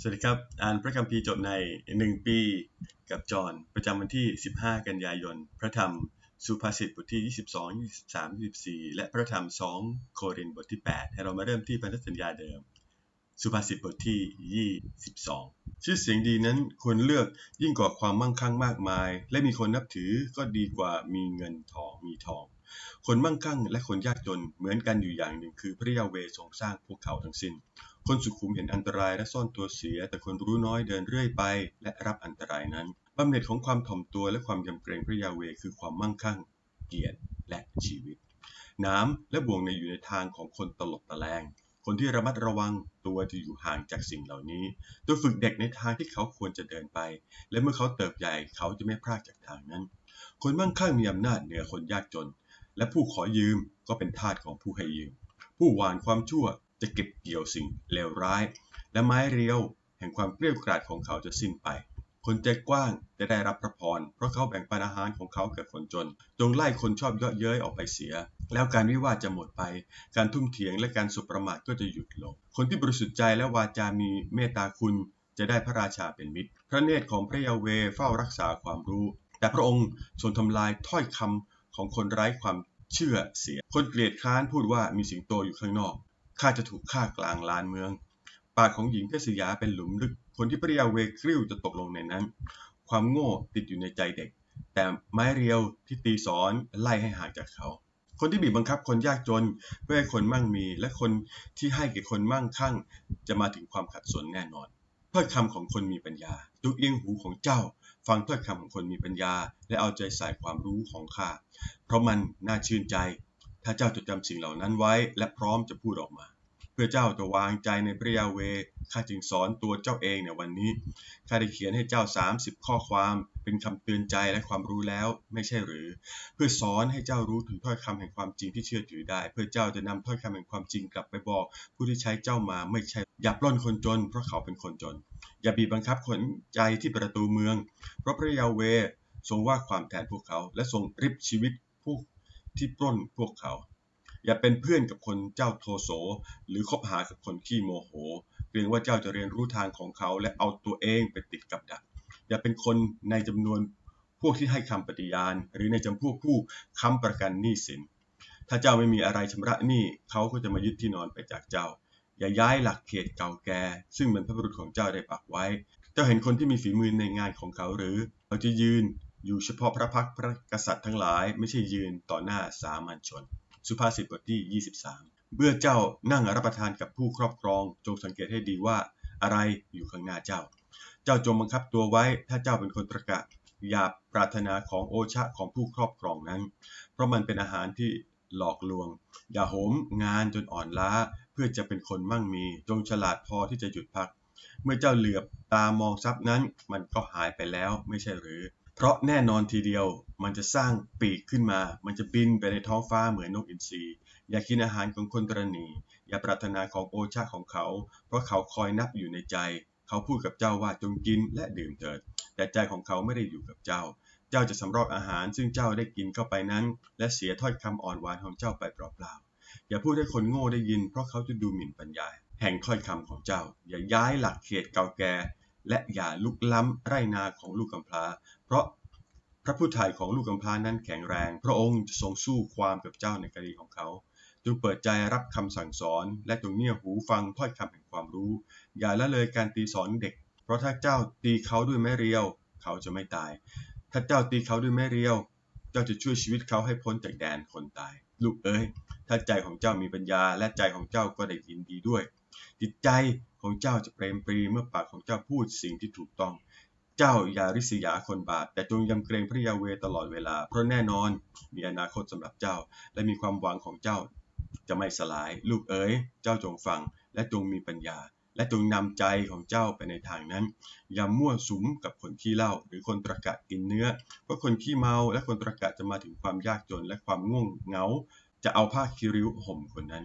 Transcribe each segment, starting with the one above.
สวัสดีครับ อ่านพระคัมภีร์จบใน 1 ปี กับจอห์นประจำวันที่ 15 กันยายน พระธรรมสุภาษิตบทที่ 22 23 24 และพระธรรม 2 โครินธ์บทที่ 8 ให้เรามาเริ่มที่พันธสัญญาเดิม สุภาษิตบทที่ 22 ชื่อเสียงดีนั้นควรเลือกยิ่งกว่าความมั่งคั่งมากมาย และมีคนนับถือก็ดีกว่ามีเงินทองมีทอง คนมั่งคั่งและคนยากจนเหมือนกันอยู่อย่างหนึ่งคือพระยาเวทรงสร้างพวกเขาทั้งสิ้น คนสุขุมเห็นอันตรายและซ่อนตัวเสีย แต่คนรู้น้อยเดินเรื่อยไป และรับอันตรายนั้นบำเหน็จของความถ่อมตัวและความยำเกรงพระยาเวคือความมั่งคั่ง เกียรติและชีวิต น้ำและบ่วงในอยู่ในทางของคนตลบตะแลงคนที่ระมัดระวังตัวจะอยู่ห่างจากสิ่งเหล่านี้โดยฝึกเด็กในทางที่เขาควรจะเดินไป และเมื่อเขาเติบใหญ่เขาจะไม่พลาดจากทางนั้น คนมั่งคั่งมีอำนาจเหนือคนยากจน และผู้ขอยืมก็เป็นทาสของผู้ให้ยืม ผู้หวานความชั่ว จะเก็บเกี่ยวสิ่งเลวร้าย และไม้เรียวแห่งความเกลี้ยกล่อมของเขาจะสิ้นไป คนใจกว้างจะได้รับพระพร เพราะเขาแบ่งปันอาหารของเขาแก่คนจน จงไล่คนชอบเยาะเย้ยออกไปเสีย แล้วการวิวาทจะหมดไป การทุ่มเถียงและการสุประมาทก็จะหยุดลง คนที่บริสุทธิ์ใจและวาจามีเมตตาคุณจะได้พระราชาเป็นมิตร พระเนตรของพระยาเวเฝ้ารักษาความรู้ แต่พระองค์ทรงทำลายถ้อยคำของคนไร้ความเชื่อเสีย คนเกลียดค้านพูดว่ามีสิงโตอยู่ข้างนอก ข้าจะถูกฆ่ากลางลานเมือง ปากของหญิงเพศยาเป็นหลุมลึก คนที่พระยาเวกริ้วจะตกลงในนั้น ความโง่ติดอยู่ในใจเด็ก แต่ไม้เรียวที่ตีสอนไล่ให้ห่างจากเขา คนที่บีบบังคับคนยากจนเพื่อให้คนมั่งมี และคนที่ให้แก่คนมั่งคั่ง จะมาถึงความขัดสนแน่นอนถ้อยคำของคนมีปัญญาจงเอียงหูของเจ้า ฟังถ้อยคำของคนมีปัญญา และเอาใจใส่ความรู้ของข้า เพราะมันน่าชื่นใจ ถ้าเจ้าจดจำสิ่งเหล่านั้นไว้ และพร้อมจะพูดออกมา เพื่อเจ้าจะวางใจในพระยาเวข้าจึงสอนตัวเจ้าเองในวันนี้ข้าได้เขียนให้เจ้า 30 ข้อความ เป็นคำเตือนใจและความรู้แล้วไม่ใช่หรือ เพื่อสอนให้เจ้ารู้ถึงถ้อยคำแห่งความจริงที่เชื่อถือได้ เพื่อเจ้าจะนำถ้อยคำแห่งความจริงกลับไปบอก ผู้ที่ใช้เจ้ามาไม่ใช่อย่าปล้นคนจน เพราะเขาเป็นคนจน อย่าบีบบังคับคนใจที่ประตูเมือง เพราะพระยาเวทรงว่าความแทนพวกเขา และทรงริบชีวิตพวก ที่ปล้นพวกเขา อย่าเป็นเพื่อนกับคนเจ้าโทโส หรือคบหากับคนขี้โมโห เกรงว่าเจ้าจะเรียนรู้ทางของเขา และเอาตัวเองไปติดกับดัก อย่าเป็นคนในจำนวนพวกที่ให้คำปฏิญาณ หรือในจำพวกผู้ค้ำประกันหนี้สิน ถ้าเจ้าไม่มีอะไรชำระหนี้เขาก็จะมายึดที่นอนไปจากเจ้า อย่าย้ายหลักเขตเก่าแก่ ซึ่งบรรพบุรุษของเจ้าได้ปักไว้ เจ้าเห็นคนที่มีฝีมือในงานของเขาหรือ เขาจะยืน อยู่เฉพาะพระพักตร์พระกษัตริย์ทั้งหลาย ไม่ใช่ยืนต่อหน้าสามัญชน สุภาษิตบทที่ 23 เมื่อเจ้านั่งรับประทานกับผู้ครอบครอง จงสังเกตให้ดีว่าอะไรอยู่ข้างหน้าเจ้า เจ้าจงบังคับตัวไว้ ถ้าเจ้าเป็นคนตระกะ อย่าปรารถนาของโอชะของผู้ครอบครองนั้น เพราะมันเป็นอาหารที่หลอกลวง อย่าโหมงานจนอ่อนล้า เพื่อจะเป็นคนมั่งมี จงฉลาดพอที่จะหยุดพัก เมื่อเจ้าเหลือบตามองทรัพย์นั้น มันก็หายไปแล้วไม่ใช่หรือ เพราะแน่นอนทีเดียวมันจะสร้างปีกขึ้นมา มันจะบินไปในท้องฟ้าเหมือนนกอินทรีอย่ากินอาหารของคนตรณี อย่าปรารถนาของโอชาของเขา เพราะเขาคอยนับอยู่ในใจ เขาพูดกับเจ้าว่าจงกินและดื่มเถิด แต่ใจของเขาไม่ได้อยู่กับเจ้า เจ้าจะสำรอกอาหารซึ่งเจ้าได้กินเข้าไปนั้น และเสียถ้อยคำอ่อนหวานของเจ้าไปเปล่าๆ อย่าพูดให้คนโง่ได้ยิน เพราะเขาจะดูหมิ่นปัญญา แห่งถ้อยคำของเจ้า อย่าย้ายหลักเขตเก่าแก่และอย่าลุกล้ำไรนาของลูกกำพร้า เพราะพระผู้ถ่ายของลูกกำพร้านั้นแข็งแรง พระองค์ทรงสู้ความกับเจ้าในคดีของเขา จงเปิดใจรับคำสั่งสอน และจงเงี่ยหูฟังถ้อยคำแห่งความรู้ อย่าละเลยการตีสอนเด็ก เพราะถ้าเจ้าตีเขาด้วยไม้เรียว เขาจะไม่ตาย ถ้าเจ้าตีเขาด้วยไม้เรียว เจ้าจะช่วยชีวิตเขาให้พ้นจากแดนคนตาย ลูกเอ้ยถ้าใจของเจ้ามีปัญญา และใจของเจ้าก็ได้ยินดีด้วย จิตใจของเจ้าจะเปรมปรีเมื่อปากของเจ้าพูดสิ่งที่ถูกต้อง เจ้าอย่าริษยาคนบาปแต่จงยำเกรงพระยาเวตลอดเวลา เพราะแน่นอนมีอนาคตสำหรับเจ้า และมีความหวังของเจ้า จะไม่สลาย ลูกเอ๋ยเจ้าจงฟัง และจงมีปัญญา และจงนำใจของเจ้าไปในทางนั้น อย่ามั่วสุมกับคนขี้เล้าหรือคนตรกะกินเนื้อ เพราะคนขี้เมาและคนตรกะจะมาถึงความยากจนและความง่วงเหงา จะเอาผ้าคิริ้วห่มคนนั้น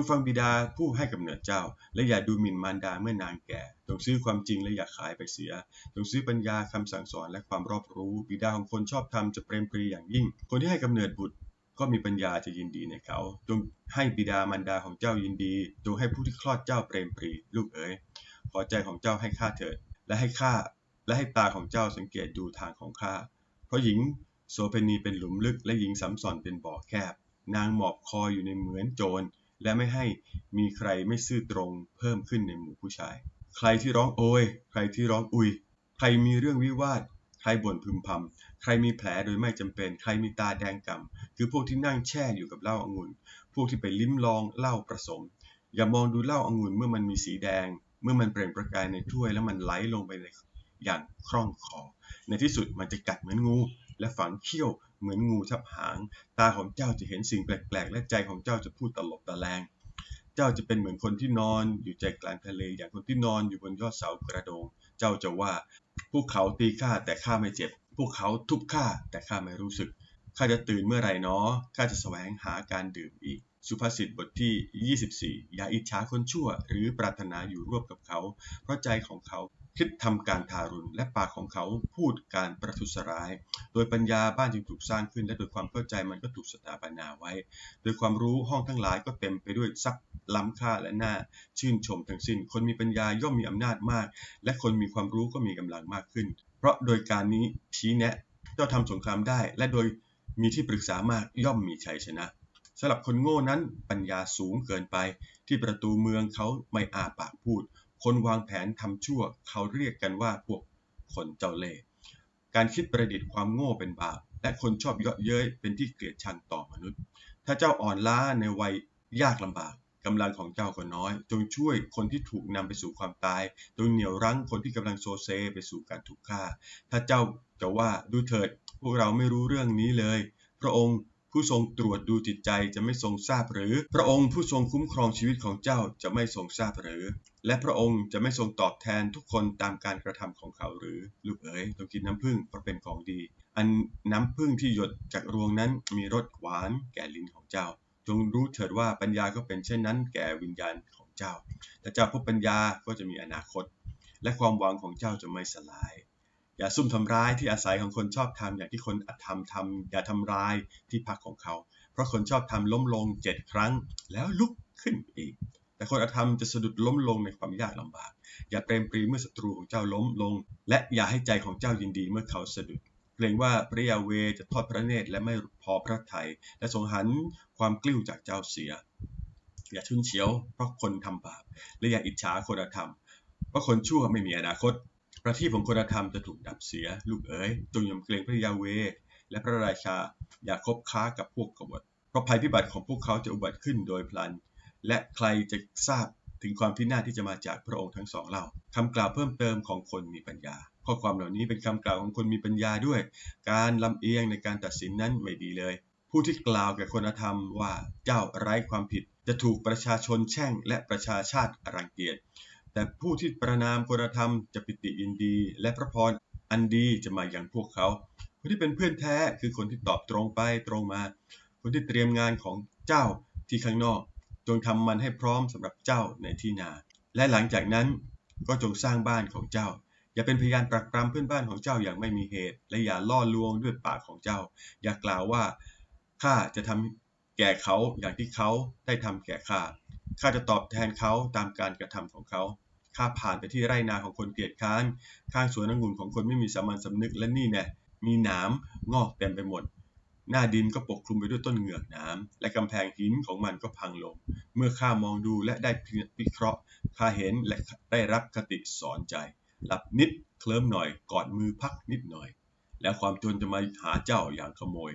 งฟังบิดาผู้ให้กำเนิดเจ้า และอย่าดูหมิ่นมารดาเมื่อนางแก่จงซื้อความจริงและอย่าขายไปเสียจงซื้อปัญญาคำสั่งสอนและความรอบรู้ บิดาของคนชอบธรรมจะเปรมปรีอย่างยิ่ง คนที่ให้กำเนิดบุตรก็มีปัญญาจะยินดีในเขา จงให้บิดามารดาของเจ้ายินดี จงให้ผู้ที่คลอดเจ้าเปรมปรีลูกเอ๋ยขอใจของเจ้าให้ข้าเถิด และให้ข้าและให้ตาของเจ้าสังเกตดูทางของข้า เพราะหญิงโสเภณีเป็นหลุมลึกและหญิงสำสอนเป็นบ่อแคบ นางหมอบคออยู่ในเหมือนโจร และไม่ให้มีใครไม่ซื่อตรงเพิ่มขึ้นในหมู่ผู้ชาย ใครที่ร้องโอย ใครที่ร้องอุย ใครมีเรื่องวิวาท ใครบ่นพึมพำ ใครมีแผลโดยไม่จำเป็น ใครมีตาแดงก่ำคือพวกที่นั่งแช่อยู่กับเหล้าองุ่น พวกที่ไปลิ้มลองเหล้าผสม อย่ามองดูเหล้าองุ่นเมื่อมันมีสีแดง เมื่อมันเปล่งประกายในถ้วยแล้วมันไหลลงไปในอย่างคล่องคอ ในที่สุดมันจะกัดเหมือนงู และฝังเขี้ยว เหมือนงูทับหาง ตาของเจ้าจะเห็นสิ่งแปลกๆ และใจของเจ้าจะพูดตลบตะแลง เจ้าจะเป็นเหมือนคนที่นอนอยู่ใจกลางทะเล อย่างคนที่นอนอยู่บนยอดเสากระโดง เจ้าจะว่า พวกเขาตีข้าแต่ข้าไม่เจ็บ พวกเขาทุบข้าแต่ข้าไม่รู้สึก ข้าจะตื่นเมื่อไหร่นาะข้าจะแสวงหาการดื่มอีกสุภาษิตบทที่ 24 อย่าอิจฉาคนชั่ว หรือปรารถนาอยู่ร่วมกับเขา เพราะใจของเขา คิดทำการทารุณและปากของเขาพูดการประทุษร้าย โดยปัญญาบ้านจึงถูกสร้างขึ้น และโดยความเข้าใจมันก็ถูกสถาปนาไว้ โดยความรู้ห้องทั้งหลายก็เต็มไปด้วยทรัพย์ล้ำค่าและน่าชื่นชมทั้งสิ้น คนมีปัญญาย่อมมีอำนาจมาก และคนมีความรู้ก็มีกำลังมากขึ้น เพราะโดยการนี้ชี้แนะเจ้าทำสงครามได้ และโดยมีที่ปรึกษามากย่อมมีชัยชนะสำหรับคนโง่นั้นปัญญาสูงเกินไป ที่ประตูเมืองเขาไม่อาปากพูด คนวางแผนทำชั่ว เขาเรียกกันว่าพวกคนเจ้าเล่ห์การคิดประดิษฐ์ความโง่เป็นบาป และคนชอบเยาะเย้ยเป็นที่เกลียดชังต่อมนุษย์ ถ้าเจ้าอ่อนล้าในวัยยากลำบากกำลังของเจ้าก็น้อย จงช่วยคนที่ถูกนำไปสู่ความตาย จงเหนี่ยวรั้งคนที่กำลังโซเซไปสู่การถูกฆ่า ถ้าเจ้าจะว่าดูเถิด พวกเราไม่รู้เรื่องนี้เลย พระองค์ผู้ทรงตรวจดูจิตใจจะไม่ทรงทราบหรือ พระองค์ผู้ทรงคุ้มครองชีวิตของเจ้าจะไม่ทรงทราบหรือ และพระองค์จะไม่ทรงตอบแทนทุกคนตามการกระทำของเขาหรือ ลูกเอ๋ยจงกินน้ำผึ้งเพราะเป็นของดี อันน้ำผึ้งที่หยดจากรวงนั้นมีรสหวานแก่ลิ้นของเจ้า จงรู้เถิดว่าปัญญาก็เป็นเช่นนั้นแก่วิญญาณของเจ้า ถ้าเจ้าพบปัญญาก็จะมีอนาคต และความหวังของเจ้าจะไม่สลาย อย่าซุ่มทำร้ายที่อาศัยของคนชอบทำอย่างที่คนอธรรมทำอย่าทำร้ายที่พักของเขา เพราะคนชอบทำล้มลงเจ็ดครั้ง แล้วลุกขึ้นอีก แต่คนอธรรมจะสะดุดล้มลงในความยากลำบาก อย่าเปรมปรีเมื่อศัตรูของเจ้าล้มลง และอย่าให้ใจของเจ้ายินดีเมื่อเขาสะดุด เกรงว่าพระยาเวจะทอดพระเนตรและไม่พอพระทัยและทรงหันความกลิ้วจากเจ้าเสีย อย่าชุนเฉียวเพราะคนทำบาปและอย่าอิจฉาคนธรรม เพราะคนชั่วไม่มีอนาคต ประทีปของคนธรรมจะถูกดับเสีย ลูกเอ๋ยจงยำเกรงพระยาเวและพระราชาอย่าคบค้ากับพวกกบฏเพราะภัยพิบัติของพวกเขาจะอุบัติขึ้นโดยพลัน และใครจะทราบถึงความพินาศที่จะมาจากพระองค์ทั้งสองเล่าคำกล่าวเพิ่มเติมของคนมีปัญญา ข้อความเหล่านี้เป็นคำกล่าวของคนมีปัญญาด้วย การลำเอียงในการตัดสินนั้นไม่ดีเลย ผู้ที่กล่าวแก่คนธรรมว่าเจ้าไร้ความผิด จะถูกประชาชนแช่งและประชาชาติรังเกียจ แต่ผู้ที่ประนามคุณธรรมจะปิติยินดี และพระพรอันดีจะมาอย่างพวกเขา คนที่เป็นเพื่อนแท้คือคนที่ตอบตรงไปตรงมา คนที่เตรียมงานของเจ้าที่ข้างนอก จงทำมันให้พร้อมสำหรับเจ้าในที่นา และหลังจากนั้นก็จงสร้างบ้านของเจ้า อย่าเป็นพยานปรักปรำเพื่อนบ้านของเจ้าอย่างไม่มีเหตุ และอย่าล่อลวงด้วยปากของเจ้า อย่ากล่าวว่าข้าจะทำแก่เขาอย่างที่เขาได้ทำแก่ข้าข้าจะตอบแทนเขาตามการกระทำของเขาข้าผ่านไปที่ไร่นาของคนเกียจค้าน ข้างสวนองุ่นของคนไม่มีสามัญสำนึกและนี่แน่มีหนามงอกเต็มไปหมด หน้าดินก็ปกคลุมไปด้วยต้นเหงือกน้ำและกำแพงหินของมันก็พังลง เมื่อข้ามองดูและได้พิเคราะห์ข้าเห็นและได้รับคติสอนใจ หลับนิดเคลิ้มหน่อยกอดมือพักนิดหน่อย แล้วความจนจะมาหาเจ้าอย่างขโมย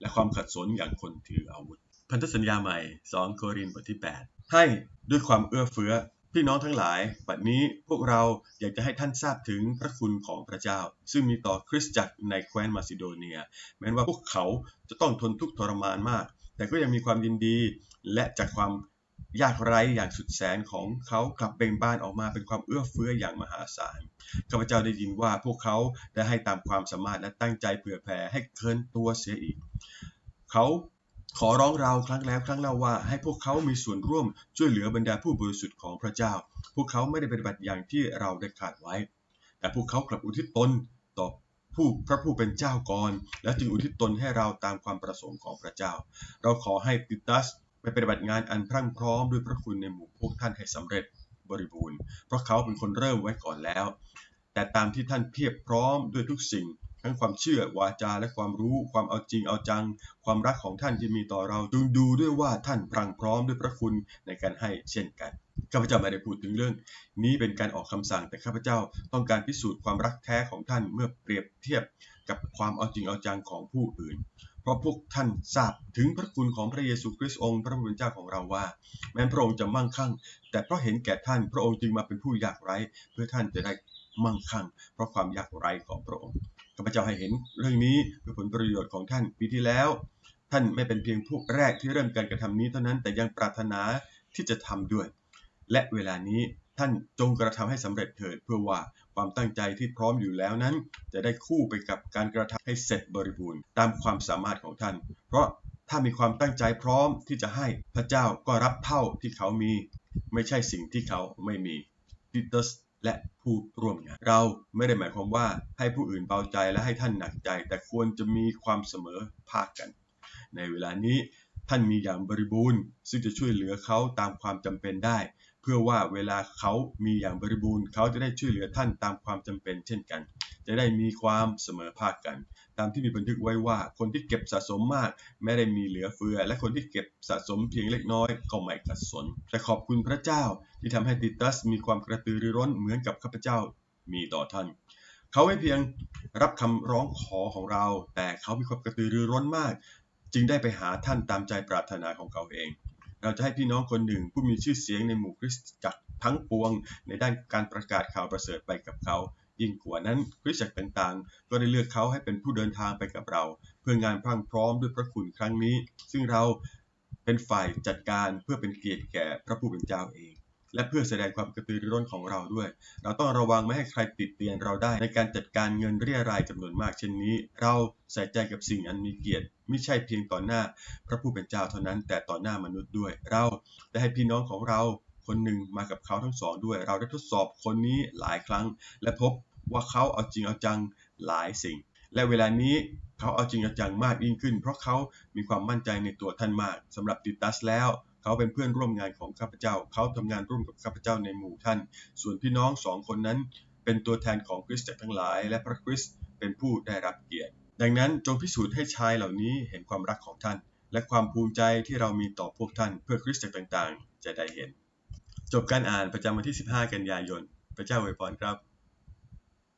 และความขัดสนอย่างคนถืออาวุธ พันธสัญญาใหม่ 2 โครินธ์บทที่ 8 ให้ด้วยความเอื้อเฟื้อ พี่น้องทั้งหลาย บัดนี้พวกเราอยากจะให้ท่านทราบถึงพระคุณของพระเจ้า ซึ่งมีต่อคริสตจักรในแคว้นมาซิโดเนีย แม้ว่าพวกเขาจะต้องทนทุกข์ทรมานมาก แต่ก็ยังมีความยินดี และจากความยากไร้อย่างสุดแสนของเขากลับเบ่งบานออกมาเป็นความเอื้อเฟื้ออย่างมหาศาล ข้าพเจ้าได้ยินว่าพวกเขาได้ให้ตามความสามารถและตั้งใจเผื่อแผ่ให้เกินตัวเสียอีก เขา ขอร้องเราครั้งแล้วครั้งเล่าว่าให้พวกเขามีส่วนร่วมช่วยเหลือบรรดาผู้บริสุทธิ์ของพระเจ้า พวกเขาไม่ได้ปฏิบัติอย่างที่เราได้คาดไว้ แต่พวกเขากลับอุทิศตนต่อผู้พระผู้เป็นเจ้าก่อน แล้วจึงอุทิศตนให้เราตามความประสงค์ของพระเจ้า เราขอให้ติตัสไปปฏิบัติงานอันพรั่งพร้อมด้วยพระคุณในหมู่พวกท่านให้สำเร็จบริบูรณ์ เพราะเขาเป็นคนเริ่มไว้ก่อนแล้ว แต่ตามที่ท่านเพียบพร้อมด้วยทุกสิ่ง ทั้งความเชื่อวาจาและความรู้ความเอาจริงเอาจัง ความรักของท่านที่มีต่อเราดูดูด้วยว่าท่านพรังพร้อมด้วยพระคุณในการให้เช่นกันข้าพเจ้าไม่ได้พูดถึงเรื่อง นี้เป็นการออกคำสั่งแต่ข้าพเจ้าต้องการพิสูจน์ความรักแท้ของท่านเมื่อเปรียบเทียบกับความเอาจริงเอาจังของผู้อื่น เพราะพวกท่านทราบถึงพระคุณของพระเยซูคริสต์องค์พระผู้เป็นเจ้าของเราว่า แม้พระองค์จะมั่งคั่ง แต่เพราะเห็นแก่ท่านพระองค์จึงมาเป็นผู้ยากไร้ เพื่อท่านจะได้มั่งคั่ง เพราะความยากไร้ของพระองค์ ข้าพเจ้าให้เห็นเรื่องนี้เพื่อผลประโยชน์ของท่านปีที่แล้ว ท่านไม่เป็นเพียงผู้แรกที่เริ่มการกระทำนี้เท่านั้นแต่ยังปรารถนาที่จะทำด้วย และเวลานี้ท่านจงกระทำให้สำเร็จเถิดเพื่อว่าความตั้งใจที่พร้อมอยู่แล้วนั้น จะได้คู่ไปกับการกระทำให้เสร็จบริบูรณ์ตามความสามารถของท่าน เพราะถ้ามีความตั้งใจพร้อมที่จะให้พระเจ้าก็รับเท่าที่เขามี ไม่ใช่สิ่งที่เขาไม่มีติตัส และผู้ร่วมงาน เราไม่ได้หมายความว่าให้ผู้อื่นเบาใจและให้ท่านหนักใจ แต่ควรจะมีความเสมอภาคกัน ในเวลานี้ท่านมีอย่างบริบูรณ์ ซึ่งจะช่วยเหลือเขาตามความจำเป็นได้ เพื่อว่าเวลาเขามีอย่างบริบูรณ์ เขาจะได้ช่วยเหลือท่านตามความจำเป็นเช่นกัน จะได้มีความเสมอภาคกัน ตามที่มีบันทึกไว้ว่าคนที่เก็บสะสมมากไม่ได้มีเหลือเฟือ และคนที่เก็บสะสมเพียงเล็กน้อยก็ไม่ขัดสนแต่ขอบคุณพระเจ้าที่ทำให้ติตัสมีความกระตือรือร้นเหมือนกับข้าพเจ้ามีต่อท่านเขาไม่เพียงรับคำร้องขอของเรา แต่เขามีความกระตือรือร้นมาก จึงได้ไปหาท่านตามใจปรารถนาของเขาเอง เราจะให้พี่น้องคนหนึ่งผู้มีชื่อเสียงในหมู่คริสตจักรทั้งปวง ในด้านการประกาศข่าวประเสริฐไปกับเขา ยิ่งกว่านั้นคริสตจักรต่างๆ ก็ได้เลือกเขาให้เป็นผู้เดินทางไปกับเรา เพื่องานพรั่งพร้อมด้วยพระคุณครั้งนี้ ซึ่งเราเป็นฝ่ายจัดการเพื่อเป็นเกียรติแก่พระผู้เป็นเจ้าเอง และเพื่อแสดงความกระตือรือร้นของเราด้วย เราต้องระวังไม่ให้ใครติดเตียนเราได้ในการจัดการเงินเรียรายจำนวนมากเช่นนี้ เราใส่ใจกับสิ่งอันมีเกียรติไม่ใช่เพียงต่อหน้า พระผู้เป็นเจ้าเท่านั้นแต่ต่อหน้ามนุษย์ด้วย เราได้ให้พี่น้องของเราคนหนึ่งมากับเขาทั้งสองด้วย เราได้ทดสอบคนนี้หลายครั้ง และพบ ว่าเขาเอาจริงเอาจังหลายสิ่ง และเวลานี้เขาเอาจริงเอาจังมากยิ่งขึ้น เพราะเขามีความมั่นใจในตัวท่านมากสำหรับติตัสแล้วเขาเป็นเพื่อนร่วมงานของข้าพเจ้า เขาทำงานร่วมกับข้าพเจ้าในหมู่ท่าน ส่วนพี่น้องสองคนนั้นเป็นตัวแทนของคริสตจักรทั้งหลาย และพระคริสต์เป็นผู้ได้รับเกียรติ ดังนั้นจงพิสูจน์ให้ชายเหล่านี้เห็นความรักของท่าน และความภูมิใจที่เรามีต่อพวกท่าน เพื่อคริสตจักรต่างๆ จะได้เห็น จบการอ่านประจำวันที่ 15 กันยายน พระเจ้าอวยพรครับ